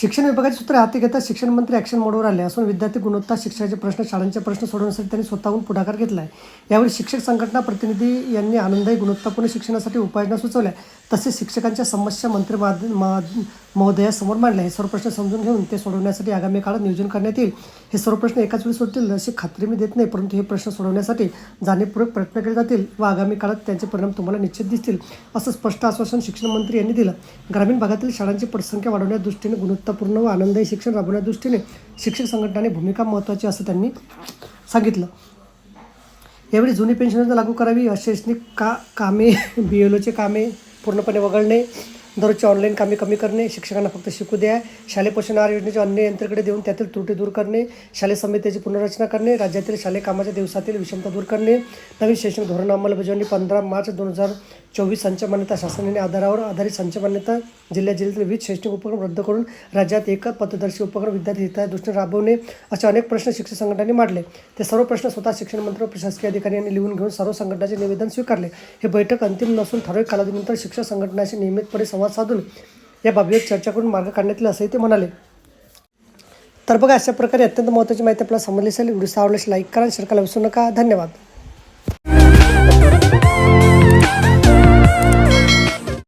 शिक्षण विभागाची सूत्रे हाती घेता शिक्षण मंत्री ॲक्शन मोडवर आले. असून विद्यार्थी गुणवत्ता शिक्षणाचे प्रश्न शाळांचे प्रश्न सोडवण्यासाठी त्यांनी स्वतःहून पुढाकार घेतला आहे यावेळी शिक्षक संघटना प्रतिनिधी यांनी आनंददायी गुणवत्तापूर्ण शिक्षणासाठी उपाययोजना सुचवल्या. तसेच शिक्षकांच्या समस्या मंत्री महोदयासमोर मांडल्या. हे सर्व प्रश्न समजून घेऊन ते सोडवण्यासाठी आगामी काळात नियोजन करण्यात येईल. हे सर्व प्रश्न एकाच वेळी सुटतील अशी खात्री मी देत नाही परंतु हे प्रश्न सोडवण्यासाठी जाणीवपूर्वक प्रयत्न केले जातील व आगामी काळात त्यांचे परिणाम तुम्हाला निश्चित दिसतील असं स्पष्ट आश्वासन शिक्षण मंत्री यांनी दिलं. ग्रामीण भागातील शाळांची पटसंख्या वाढवण्याच्या दृष्टीने गुणवत्ता गुणवत्तापूर्ण व आनंददायी शिक्षण राबवण्याच्या दृष्टीने शिक्षक संघटनाने भूमिका महत्त्वाची असं त्यांनी सांगितलं. यावेळी जुनी पेन्शन योजना लागू करावी अशैक्षणिक का कामे बी एल ओचे कामे पूर्णपणे वगळणे दररोजची ऑनलाईन कामे कमी करणे शिक्षकांना फक्त शिकू द्या. शालेय पोषण आहार योजनेच्या अन्य यंत्रणेकडे देऊन त्यातील त्रुटी दूर करणे शालेय समितीची पुनर्रचना करणे राज्यातील शालेय कामाच्या दिवसातील विषमता दूर करणे. नवीन शैक्षणिक धोरण अंमलबजावणी पंधरा मार्च दोन हजार चोवीस संच मान्यता शासनाने आधारावर आधारित संच मान्यता जिल्ह्या जिल्ह्यातील विविध शैक्षणिक उपक्रम रद्द करून राज्यात एक पथदर्शी उपक्रम विद्यार्थी हिताच्या दृष्टीने राबवणे असे अनेक प्रश्न शिक्षक संघटनांनी मांडले. ते सर्व प्रश्न स्वतः शिक्षण मंत्री व प्रशासकीय अधिकारी यांनी लिहून घेऊन सर्व संघटनाचे निवेदन स्वीकारले. हे बैठक अंतिम नसून ठराविक कालावधीनंतर शिक्षक संघटनाशी नियमितपणे संवाद साधून या बाबीवर चर्चा करून मार्ग काढण्यात येईल असंही ते म्हणाले. तर बघा अशा प्रकारे अत्यंत महत्त्वाची माहिती आपल्याला समजली असेल. व्हिडिओ आवडल्यास लाईक करा शेअर करायला विसरू नका. धन्यवाद.